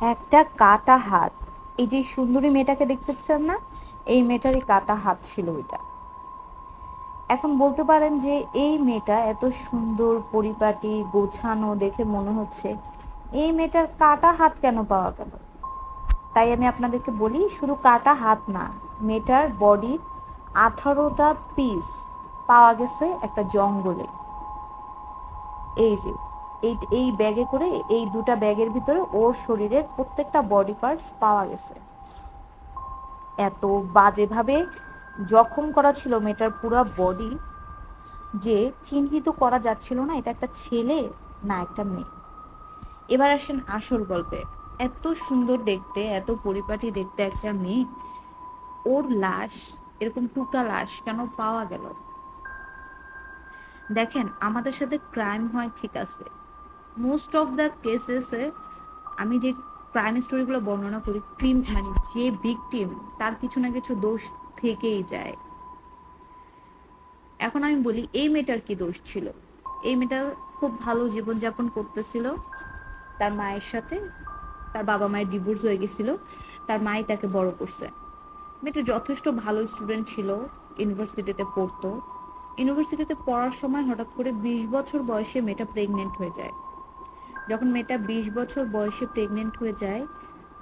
একটা কাটা হাত। এই যে সুন্দরী মেয়েটাকে দেখতে দেখতেছেন না, এই মেয়েটারই কাটা হাত ছিল ওইটা। এখন বলতে পারেন যে এই মেয়েটা এত সুন্দর, পরিপাটি, গোছানো দেখে মনে হচ্ছে এই মেয়েটার কাটা হাত কেন পাওয়া গেল? তাই আমি আপনাদেরকে বলি, শুধু কাটা হাত না, মেয়েটার বডির আঠারোটা পিস পাওয়া গেছে একটা জঙ্গলে। এই যে এই এই ব্যাগে করে এই দুটা ব্যাগের ভিতরে ওর শরীরের প্রত্যেকটা বডি পার্টস পাওয়া গেছে। এত বাজেভাবে জখম করা ছিল মেয়েটার পুরো বডি যে চিহ্নিত করা যাচ্ছিল না, এটা একটা ছেলে না একটা মেয়ে। এবার আসেন আসল গল্পে। এত সুন্দর দেখতে, এত পরিপাটি দেখতে একটা মেয়ে, ওর লাশ, এরকম টুকরা লাশ কেন পাওয়া গেল? দেখেন, আমাদের সাথে ক্রাইম হয় ঠিক আছে মোস্ট অফ দ্য কেসেসে আমি যে ক্রাইম স্টোরিগুলো বর্ণনা করি ক্রিম মানে যে ভিকটিম তার কিছু না কিছু দোষ থেকেই যায়। এখন আমি বলি, এই মেয়েটার কি দোষ ছিল? এই মেয়েটা খুব ভালো জীবনযাপন করতেছিল। তার মায়ের সাথে তার বাবা মায়ের ডিভোর্স হয়ে গেছিল। তার মাই তাকে বড় করছে। মেয়েটা যথেষ্ট ভালো স্টুডেন্ট ছিল ইউনিভার্সিটিতে পড়তো। ইউনিভার্সিটিতে পড়ার সময় হঠাৎ করে বিশ বছর বয়সে মেয়েটা প্রেগনেন্ট হয়ে যায়। যখন মেয়েটা বিশ বছর বয়সে প্রেগনেন্ট হয়ে যায়,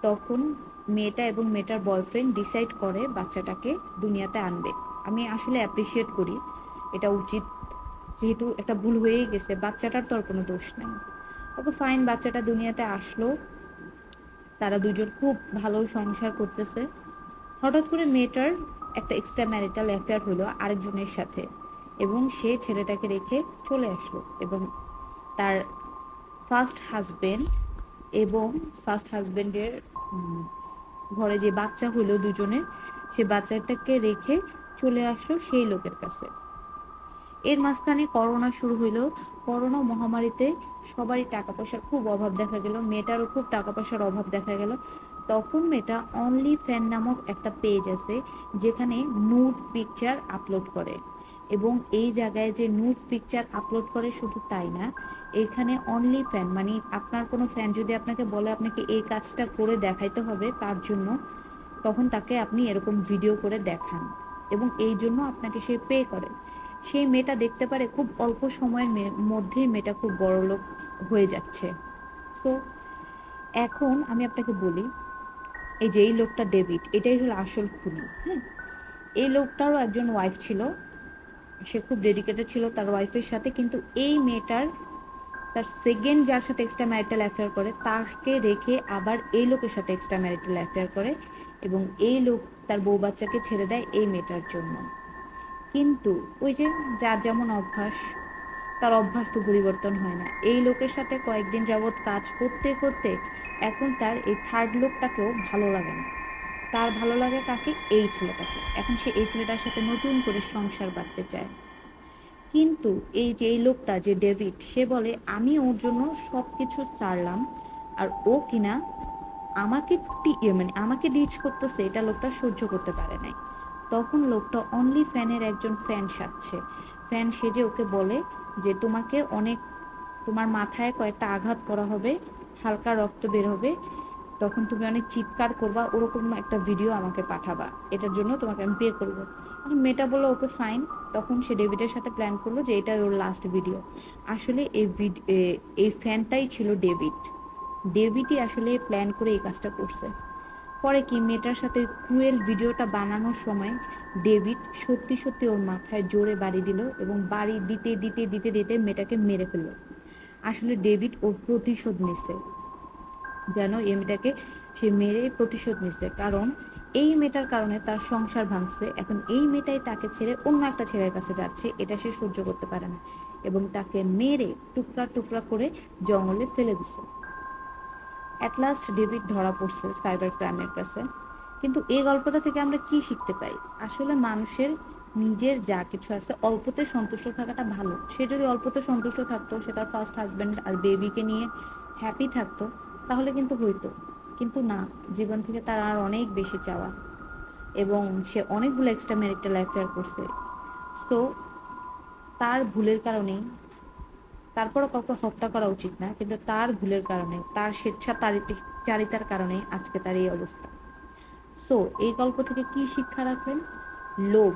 তখন মেয়েটা এবং মেয়েটার বয়ফ্রেন্ড ডিসাইড করে বাচ্চাটাকে দুনিয়াতে আনবে। আমি আসলে অ্যাপ্রিসিয়েট করি, এটা উচিত। যেহেতু একটা ভুল হয়েই গেছে, বাচ্চাটার তো আর কোনো দোষ নেই। ওকে ফাইন বাচ্চাটা দুনিয়াতে আসলো। তারা দুজন খুব ভালো সংসার করতেছে। হঠাৎ করে মেয়েটার একটা এক্সট্রা ম্যারিটাল অ্যাফেয়ার হলো আরেকজনের সাথে এবং সে ছেলেটাকে রেখে চলে আসলো এবং তার ফার্স্ট হাজবেন্ড এবং ফার্স্ট হাজবেন্ডের ঘরে যে বাচ্চা হলো দুজনের, সে বাচ্চাটাকে রেখে চলে আসলো সেই লোকের কাছে। এর মাঝখানে করোনা শুরু হইল। করোনা মহামারীতে সবারই টাকা পয়সার খুব অভাব দেখা গেল। মেয়েটারও খুব টাকা পয়সার অভাব দেখা গেল। তখন মেয়েটা অনলি ফ্যান নামক একটা পেজ আছে, যেখানে নুড পিকচার আপলোড করে। এবং এই জায়গায় যে নুড পিকচার আপলোড করে শুধু তাই না, এখানে অনলি ফ্যান মানে আপনার কোনো ফ্যান যদি আপনাকে বলে আপনাকে এই কাজটা করে দেখাইতে হবে তার জন্য, তখন তাকে আপনি এরকম ভিডিও করে দেখান এবং এই জন্য আপনাকে সে পে করে। সেই মেয়েটা দেখতে পারে খুব অল্প সময়ের মধ্যেই মেয়েটা খুব বড় লোক হয়ে যাচ্ছে। সো এখন আমি আপনাকে বলি, এই যে এই লোকটা ডেভিড এটাই হলো আসল খুনি হ্যাঁ এই লোকটারও একজন ওয়াইফ ছিল সে খুব ডেডিকেটেড ছিল তার ওয়াইফের সাথে, কিন্তু এই মেয়েটার, তার সেকেন্ড যার সাথে এক্সট্রা ম্যারিটাল অ্যাফেয়ার করে, তাকে রেখে আবার এই লোকের সাথে এক্সট্রা ম্যারিটাল অ্যাফেয়ার করে এবং এই লোক তার বউ বাচ্চাকে ছেড়ে দেয় এই মেয়েটার জন্য। কিন্তু ওই যে যার যেমন অভ্যাস, তার অভ্যাস তো পরিবর্তন হয় না। এই লোকের সাথে কয়েকদিন যাবৎ কাজ করতে করতে এখন তার এই থার্ড লোকটাকেও ভালো লাগে না। তার ভালো লাগে কাকে? এই ছেলেটাকে। এখন সে এই ছেলেটার সাথে নতুন করে সংসার বাঁধতে চায়। কিন্তু এই যে এই লোকটা, যে ডেভিড, সে বলে, আমি ওর জন্য সব কিছু ছাড়লাম আর ও কিনা আমাকে মানে আমাকে ডিচ করতেছে, এটা লোকটা সহ্য করতে পারে নাই। তখন লোকটা অনলি ফ্যানের একজন ফ্যান সাজছে। ফ্যান সেজে ওকে বলে যে, তোমাকে অনেক, তোমার মাথায় কয়েকটা আঘাত করা হবে, হালকা রক্ত বের হবে তখন তুমি অনেক চিৎকার করবা, ওরকম একটা ভিডিও আমাকে পাঠাবা। এটার জন্য তোমাকে আমি পে করব। মেয়েটা বলল, ওকে ফাইন তখন সে ডেভিডের সাথে প্ল্যান করল যে এটা ওর লাস্ট ভিডিও আসলে এই এই ফ্যানটাই ছিল ডেভিড। ডেভিডই আসলে প্ল্যান করে এই কাজটা করছে। পরে কি মেয়েটার সাথে ক্রুয়েল ভিডিওটা বানানোর সময় ডেভিড সত্যি সত্যি ওর মাথায় জোরে বাড়ি দিল এবং বাড়ি দিতে দিতে দিতে দিতে মেয়েটাকে মেরে ফেলল। আসলে ডেভিড ওর প্রতিশোধ নিছে। যেন এই মেয়েটাকে সে মেরে প্রতিশোধ নিচ্ছে। কারণ এই মেয়েটার কারণে তার সংসার ভাঙছে। এখন এই মেয়েটাই তাকে ছেড়ে অন্য একটা ছেলের কাছে যাচ্ছে। এটা সে সহ্য করতে পারে না। এবং তাকে মেরে টুকরা টুকরা করে জঙ্গলে ফেলে দিছে অ্যাট লাস্ট ডেভিড ধরা পড়ছে সাইবার ক্রাইমের কাছে। কিন্তু এই গল্পটা থেকে আমরা কি শিখতে পাই? আসলে মানুষের নিজের যা কিছু আছে, অল্পতে সন্তুষ্ট থাকাটা ভালো। সে যদি অল্পতে সন্তুষ্ট থাকতো, সে তার ফার্স্ট হাজব্যান্ড আর বেবিকে নিয়ে হ্যাপি থাকতো তাহলে কিন্তু হইতো। কিন্তু না, জীবন থেকে তার আর অনেক বেশি চাওয়া। এবং সে অনেকগুলো এক্সট্রা ম্যারিটাল অ্যাফেয়ার করছে। সো তার ভুলের কারণেই তারপরও কাউকে হত্যা করা উচিত না, কিন্তু তার ভুলের কারণে, তার স্বেচ্ছা চারিতার কারণে আজকে তার এই অবস্থা। সো এই গল্প থেকে কি শিক্ষা রাখলেন লোভ,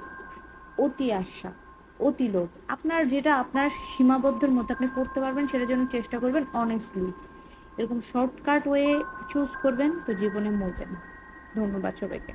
অতি আশা, অতি লোভ। আপনার যেটা আপনার সীমাবদ্ধের মধ্যে আপনি করতে পারবেন, সেটার জন্য চেষ্টা করবেন অনেস্টলি এরকম শর্টকাট ওয়ে চুজ করবেন তো জীবনে মরবেন ধন্যবাদ সবাইকে।